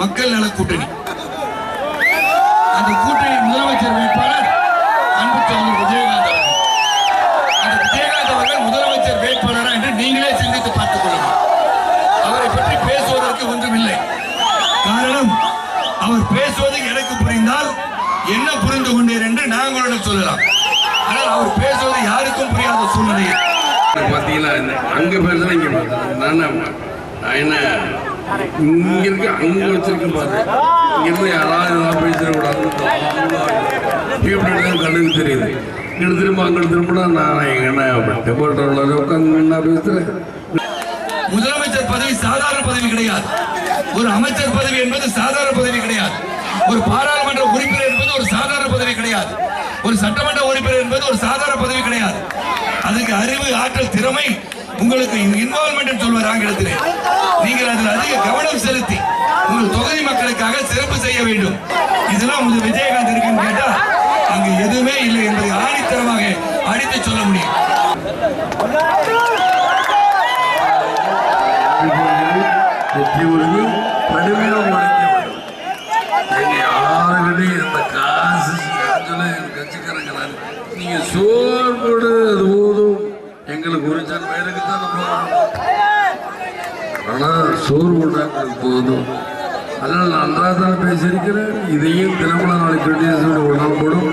மக்கள் நல கூட்டணி. அந்த கூட்டணி முதலமைச்சர் வேட்பாளர் அன்பு சோழர் விஜயகாந்த் அந்த விஜயகாந்த் அவர்கள் முதலமைச்சர் வேட்பாளரா என்று நீங்களே சிந்தித்து பார்த்துக் கொள்ளுங்கள். அவரை பற்றி பேசுவதற்கு ஒன்றுமில்லை. காரணம் அவர் பேசுவது எனக்கு புரிந்தால் என்ன புரிந்து கொண்டீர் என்று நாங்களுடன் சொல்லலாம். ஆனால் அவர் பேசுவது யாருக்கும் புரியாத சூழ்நிலையில். பார்த்தீங்களா அங்கே பேசுறேன் இங்க பேசுகிறேன் நான் என்ன இங்கே இருக்க அங்க வச்சிருக்க பாரு இங்கிருந்து யாராவது ஏதாவது பேசிடக்கூடாது கண்ணுக்கு தெரியுது. இங்கே திரும்ப அங்கே திரும்பினா நான் என்ன டெம்போட்டரில் உட்காந்து நான் பேசுகிறேன் முதலமைச்சர் பதவி சாதாரண பதவி கிடையாது. ஒரு அமைச்சர் பதவி என்பது சாதாரண பதவி கிடையாது. ஒரு பாராளுமன்ற உறுப்பினர் என்பது ஒரு சாதாரண பதவி கிடையாது. ஒரு சட்டமன்ற உறுப்பினர் என்பது ஒரு சாதாரண பதவி கிடையாது. அதுக்கு அறிவு ஆற்றல் திறமை உங்களுக்கு இன்வால்மெண்ட் சொல்வார் ஆங்கிலத்திலே. நீங்கள் அதில் அதிக கவனம் செலுத்தி உங்கள் தொகுதி மக்களுக்காக சிறப்பு செய்ய வேண்டும். இதெல்லாம் உங்களுக்கு விஜயகாந்த் இருக்குன்னு கேட்டா அங்கு எதுவுமே இல்லை என்பதை ஆணித்தரமாக அடித்து சொல்ல முடியும். வெற்றி உறுதி கடுமையாக உழைக்க நீங்க யாருக்கிட்டையும் இந்த காசு சொல்ல நீங்க எங்களுக்கு ஒரு ஜன் பேருக்கு தான் நம்ம ஆனா சோறு போட்டாங்க போதும். அதனால் நன்றாக தான் பேசியிருக்கிறேன். இதையும் திருமண நாளைக்கு உடம்பு போடும்.